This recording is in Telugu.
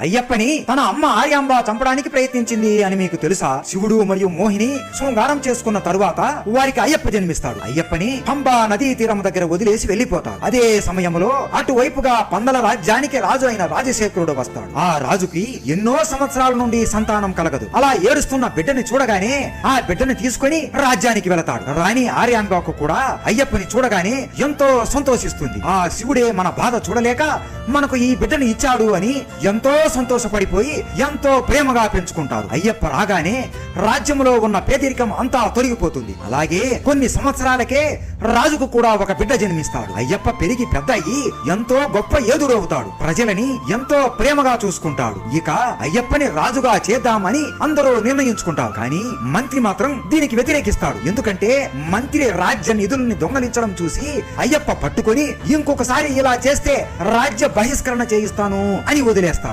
అయ్యప్పని తన అమ్మ ఆర్యాంబ చంపడానికి ప్రయత్నించింది అని మీకు తెలుసా? శివుడు మరియు మోహిని శృంగారం చేసుకున్న తరువాత వారికి అయ్యప్ప జన్మిస్తాడు అయ్యప్పని పంబా నదీ తీరం దగ్గర వదిలేసి వెళ్ళిపోతాడు అదే సమయంలో అటువైపుగా పందల రాజ్యానికి రాజు అయిన రాజశేఖరుడు వస్తాడు. ఆ రాజుకి ఎన్నో సంవత్సరాల నుండి సంతానం కలగదు. అలా ఏడుస్తున్న బిడ్డని చూడగానే ఆ బిడ్డని తీసుకొని రాజ్యానికి వెళతాడు. రాణి ఆర్యాంబాకు కూడా అయ్యప్పని చూడగానే ఎంతో సంతోషిస్తుంది. ఆ శివుడే మన బాధ చూడలేక మనకు ఈ బిడ్డని ఇచ్చాడు అని ఎంతో సంతోషపడిపోయి ఎంతో ప్రేమగా పెంచుకుంటారు. అయ్యప్ప రాగానే రాజ్యంలో ఉన్న పేదరికం అంతా తొలగిపోతుంది. అలాగే కొన్ని సంవత్సరాలకే రాజుకు కూడా ఒక బిడ్డ జన్మిస్తాడు. అయ్యప్ప పెరిగి పెద్ద అయ్యి ఎంతో గొప్ప ఎదురవుతాడు ప్రజలని ఎంతో ప్రేమగా చూసుకుంటాడు. ఇక అయ్యప్పని రాజుగా చేద్దామని అందరూ నిర్ణయించుకుంటారు. కానీ మంత్రి మాత్రం దీనికి వ్యతిరేకిస్తాడు. ఎందుకంటే మంత్రి రాజ్య నిధుల్ని దొంగలించడం చూసి అయ్యప్ప పట్టుకొని ఇంకొకసారి ఇలా చేస్తే రాజ్య బహిష్కరణ చేయిస్తాను అని వదిలేస్తాడు.